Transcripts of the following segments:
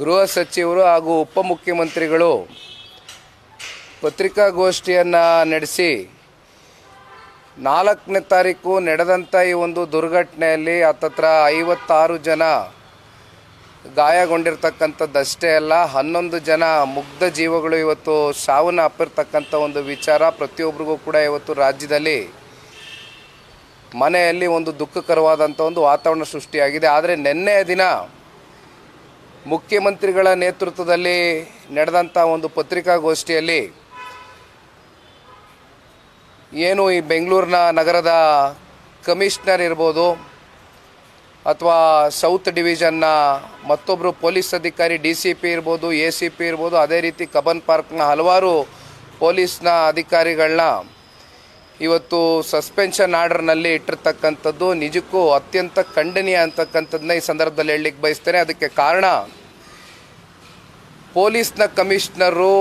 ಗೃಹ ಸಚಿವರು ಹಾಗೂ ಉಪಮುಖ್ಯಮಂತ್ರಿಗಳು ಪತ್ರಿಕಾಗೋಷ್ಠಿಯನ್ನು ನಡೆಸಿ ನಾಲ್ಕನೇ ತಾರೀಕು ನಡೆದಂಥ ಈ ಒಂದು ದುರ್ಘಟನೆಯಲ್ಲಿ ಹತ್ತತ್ರ ಐವತ್ತಾರು ಜನ ಗಾಯಗೊಂಡಿರ್ತಕ್ಕಂಥದ್ದಷ್ಟೇ ಅಲ್ಲ, ಹನ್ನೊಂದು ಜನ ಮುಗ್ಧ ಜೀವಗಳು ಇವತ್ತು ಸಾವನ್ನ ಅಪ್ಪಿರ್ತಕ್ಕಂಥ ಒಂದು ವಿಚಾರ. ಪ್ರತಿಯೊಬ್ಬರಿಗೂ ಕೂಡ ಇವತ್ತು ರಾಜ್ಯದಲ್ಲಿ ಮನೆಯಲ್ಲಿ ಒಂದು ದುಃಖಕರವಾದಂಥ ಒಂದು ವಾತಾವರಣ ಸೃಷ್ಟಿಯಾಗಿದೆ. ಆದರೆ ನಿನ್ನೆಯ ದಿನ ಮುಖ್ಯಮಂತ್ರಿಗಳ ನೇತೃತ್ವದಲ್ಲಿ ನಡೆದಂಥ ಒಂದು ಪತ್ರಿಕಾಗೋಷ್ಠಿಯಲ್ಲಿ ಏನು ಈ ಬೆಂಗಳೂರಿನ ನಗರದ ಕಮಿಷನರ್ ಇರ್ಬೋದು ಅಥವಾ ಸೌತ್ ಡಿವಿಷನ್ನ ಮತ್ತೊಬ್ಬರು ಪೊಲೀಸ್ ಅಧಿಕಾರಿ, ಡಿ ಸಿ ಪಿ ಇರ್ಬೋದು, ಎ ಸಿ ಪಿ ಇರ್ಬೋದು, ಅದೇ ರೀತಿ ಕಬ್ಬನ್ ಪಾರ್ಕ್ನ ಹಲವಾರು ಪೊಲೀಸ್ನ ಅಧಿಕಾರಿಗಳನ್ನ ಇವತ್ತು ಸಸ್ಪೆನ್ಷನ್ ಆರ್ಡರ್ನಲ್ಲಿ ಇಟ್ಟಿರ್ತಕ್ಕಂಥದ್ದು ನಿಜಕ್ಕೂ ಅತ್ಯಂತ ಖಂಡನೀಯ ಅಂತಕ್ಕಂಥದ್ದನ್ನ ಈ ಸಂದರ್ಭದಲ್ಲಿ ಹೇಳಲಿಕ್ಕೆ ಬಯಸ್ತೇನೆ. ಅದಕ್ಕೆ ಕಾರಣ, ಪೊಲೀಸ್ನ ಕಮಿಷನರು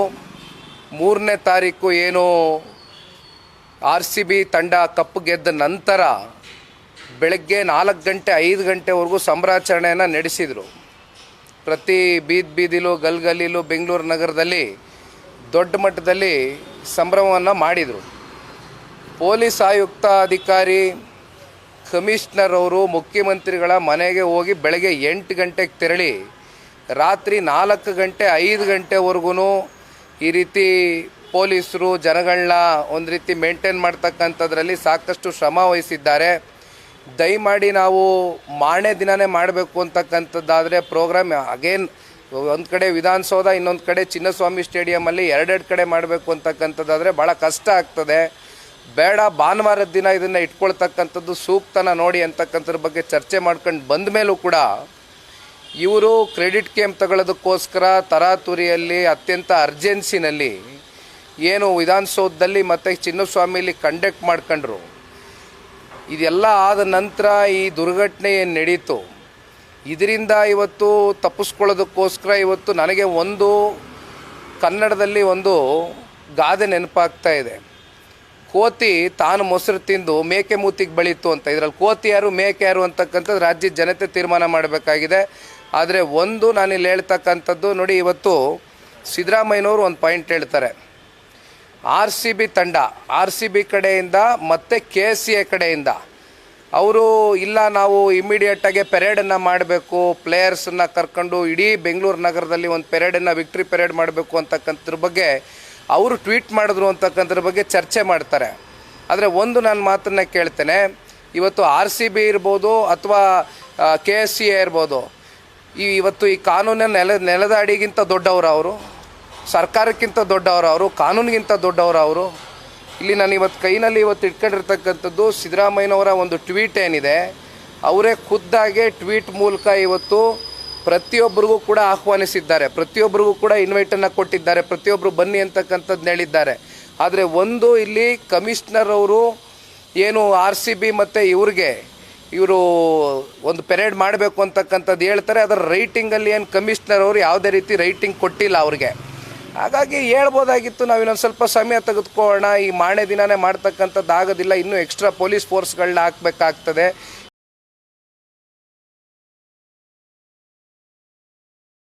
ಮೂರನೇ ತಾರೀಕು ಏನು ಆರ್ ಸಿ ಬಿ ತಂಡ ಕಪ್ಪು ಗೆದ್ದ ನಂತರ ಬೆಳಗ್ಗೆ ನಾಲ್ಕು ಗಂಟೆ, ಐದು ಗಂಟೆವರೆಗೂ ಸಂಭ್ರಾಚರಣೆಯನ್ನು ನಡೆಸಿದರು. ಪ್ರತಿ ಬೀದ್ ಬೀದಿಲು, ಗಲ್ಗಲಿಲು ಬೆಂಗಳೂರು ನಗರದಲ್ಲಿ ದೊಡ್ಡ ಮಟ್ಟದಲ್ಲಿ ಸಂಭ್ರಮವನ್ನು ಮಾಡಿದರು. ಪೊಲೀಸ್ ಆಯುಕ್ತ ಅಧಿಕಾರಿ ಕಮಿಷನರ್ ಅವರು ಮುಖ್ಯಮಂತ್ರಿಗಳ ಮನೆಗೆ ಹೋಗಿ ಬೆಳಗ್ಗೆ ಎಂಟು ಗಂಟೆಗೆ ತೆರಳಿ, ರಾತ್ರಿ ನಾಲ್ಕು ಗಂಟೆ, ಐದು ಗಂಟೆವರೆಗೂ ಈ ರೀತಿ ಪೊಲೀಸರು ಜನಗಳನ್ನ ಒಂದು ರೀತಿ ಮೇಂಟೈನ್ ಮಾಡ್ತಕ್ಕಂಥದ್ರಲ್ಲಿ ಸಾಕಷ್ಟು ಶ್ರಮ ವಹಿಸಿದ್ದಾರೆ. ದಯಮಾಡಿ ನಾವು ಮಾರನೇ ದಿನನೇ ಮಾಡಬೇಕು ಅಂತಕ್ಕಂಥದ್ದಾದರೆ ಪ್ರೋಗ್ರಾಮ್ ಅಗೇನ್ ಒಂದು ಕಡೆ ವಿಧಾನಸೌಧ, ಇನ್ನೊಂದು ಕಡೆ ಚಿನ್ನಸ್ವಾಮಿ ಸ್ಟೇಡಿಯಮಲ್ಲಿ ಎರಡೆರಡು ಕಡೆ ಮಾಡಬೇಕು ಅಂತಕ್ಕಂಥದ್ದಾದರೆ ಭಾಳ ಕಷ್ಟ ಆಗ್ತದೆ. ಬೇಡ, ಭಾನುವಾರದ ದಿನ ಇದನ್ನು ಇಟ್ಕೊಳ್ತಕ್ಕಂಥದ್ದು ಸೂಕ್ತನ ನೋಡಿ ಅಂತಕ್ಕಂಥದ್ರ ಬಗ್ಗೆ ಚರ್ಚೆ ಮಾಡ್ಕೊಂಡು ಬಂದ ಮೇಲೂ ಕೂಡ ಇವರು ಕ್ರೆಡಿಟ್ ಕೇಮ್ ತಗೊಳ್ಳೋದಕ್ಕೋಸ್ಕರ ತರಾತುರಿಯಲ್ಲಿ ಅತ್ಯಂತ ಅರ್ಜೆನ್ಸಿನಲ್ಲಿ ಏನು ವಿಧಾನಸೌಧದಲ್ಲಿ ಮತ್ತು ಚಿನ್ನಸ್ವಾಮಿಲಿ ಕಂಡಕ್ಟ್ ಮಾಡ್ಕೊಂಡ್ರು. ಇದೆಲ್ಲ ಆದ ನಂತರ ಈ ದುರ್ಘಟನೆ ಏನು ನಡೀತು? ಇದರಿಂದ ಇವತ್ತು ತಪ್ಪಿಸ್ಕೊಳ್ಳೋದಕ್ಕೋಸ್ಕರ ಇವತ್ತು ನನಗೆ ಒಂದು ಕನ್ನಡದಲ್ಲಿ ಒಂದು ಗಾದೆ ನೆನಪಾಗ್ತಾ ಇದೆ. ಕೋತಿ ತಾನು ಮೊಸರು ತಿಂದು ಮೇಕೆ ಮೂತಿಗೆ ಬೆಳೀತು ಅಂತ. ಇದರಲ್ಲಿ ಕೋತಿ ಯಾರು, ಮೇಕೆ ಯಾರು ಅಂತಕ್ಕಂಥದ್ದು ರಾಜ್ಯದ ಜನತೆ ತೀರ್ಮಾನ ಮಾಡಬೇಕಾಗಿದೆ. ಆದರೆ ಒಂದು ನಾನಿಲ್ಲಿ ಹೇಳ್ತಕ್ಕಂಥದ್ದು, ನೋಡಿ ಇವತ್ತು ಸಿದ್ದರಾಮಯ್ಯನವರು ಒಂದು ಪಾಯಿಂಟ್ ಹೇಳ್ತಾರೆ. ಆರ್ ಸಿ ಬಿ ತಂಡ, ಆರ್ ಸಿ ಬಿ ಕಡೆಯಿಂದ ಮತ್ತು ಕೆ ಸಿ ಎ ಕಡೆಯಿಂದ. ಅವರು ಇಲ್ಲ, ನಾವು ಇಮ್ಮಿಡಿಯೇಟಾಗೆ ಪೆರೇಡನ್ನು ಮಾಡಬೇಕು ಪ್ಲೇಯರ್ಸನ್ನು ಕರ್ಕೊಂಡು ಇಡೀ ಬೆಂಗಳೂರು ನಗರದಲ್ಲಿ ಒಂದು ಪೆರೇಡನ್ನು ವಿಕ್ಟ್ರಿ ಪೆರೇಡ್ ಮಾಡಬೇಕು ಅಂತಕ್ಕಂಥದ್ರ ಬಗ್ಗೆ ಅವರು ಟ್ವೀಟ್ ಮಾಡಿದ್ರು ಅಂತಕ್ಕಂಥದ್ರ ಬಗ್ಗೆ ಚರ್ಚೆ ಮಾಡ್ತಾರೆ. ಆದರೆ ಒಂದು ನಾನು ಮಾತನ್ನು ಕೇಳ್ತೇನೆ, ಇವತ್ತು ಆರ್ ಸಿ ಬಿ ಇರ್ಬೋದು ಅಥವಾ ಕೆ ಎಸ್ ಸಿ ಎ ಇರ್ಬೋದು, ಈ ಇವತ್ತು ಈ ಕಾನೂನಿನ ನೆಲ, ನೆಲದ ಅಡಿಗಿಂತ ದೊಡ್ಡವರು ಅವರು, ಸರ್ಕಾರಕ್ಕಿಂತ ದೊಡ್ಡವರು ಅವರು, ಕಾನೂನಿಗಿಂತ ದೊಡ್ಡವರು ಅವರು. ಇಲ್ಲಿ ನಾನು ಇವತ್ತು ಕೈನಲ್ಲಿ ಇವತ್ತು ಇಟ್ಕೊಂಡಿರ್ತಕ್ಕಂಥದ್ದು ಸಿದ್ದರಾಮಯ್ಯನವರ ಒಂದು ಟ್ವೀಟ್ ಏನಿದೆ, ಅವರೇ ಖುದ್ದಾಗೆ ಟ್ವೀಟ್ ಮೂಲಕ ಇವತ್ತು ಪ್ರತಿಯೊಬ್ಬರಿಗೂ ಕೂಡ ಆಹ್ವಾನಿಸಿದ್ದಾರೆ. ಪ್ರತಿಯೊಬ್ಬರಿಗೂ ಕೂಡ ಇನ್ವೈಟನ್ನು ಕೊಟ್ಟಿದ್ದಾರೆ. ಪ್ರತಿಯೊಬ್ಬರು ಬನ್ನಿ ಅಂತಕ್ಕಂಥದ್ದು ಹೇಳಿದ್ದಾರೆ. ಆದರೆ ಒಂದು ಇಲ್ಲಿ ಕಮಿಷ್ನರ್ ಅವರು ಏನು ಆರ್ ಸಿ ಬಿ ಮತ್ತು ಇವ್ರಿಗೆ ಇವರು ಒಂದು ಪೆರೇಡ್ ಮಾಡಬೇಕು ಅಂತಕ್ಕಂಥದ್ದು ಹೇಳ್ತಾರೆ. ಅದರ ರೈಟಿಂಗಲ್ಲಿ ಏನು ಕಮಿಷ್ನರ್ ಅವರು ಯಾವುದೇ ರೀತಿ ರೈಟಿಂಗ್ ಕೊಟ್ಟಿಲ್ಲ ಅವ್ರಿಗೆ. ಹಾಗಾಗಿ ಹೇಳ್ಬೋದಾಗಿತ್ತು, ನಾವು ಇನ್ನೊಂದು ಸ್ವಲ್ಪ ಸಮಯ ತೆಗೆದುಕೊಳ್ಳೋಣ. ಈ ಮಾಣೆ ದಿನನೇ ಮಾಡ್ತಕ್ಕಂಥದ್ದು ಆಗೋದಿಲ್ಲ. ಇನ್ನೂ ಎಕ್ಸ್ಟ್ರಾ ಪೊಲೀಸ್ ಫೋರ್ಸ್ಗಳನ್ನ ಹಾಕಬೇಕಾಗ್ತದೆ.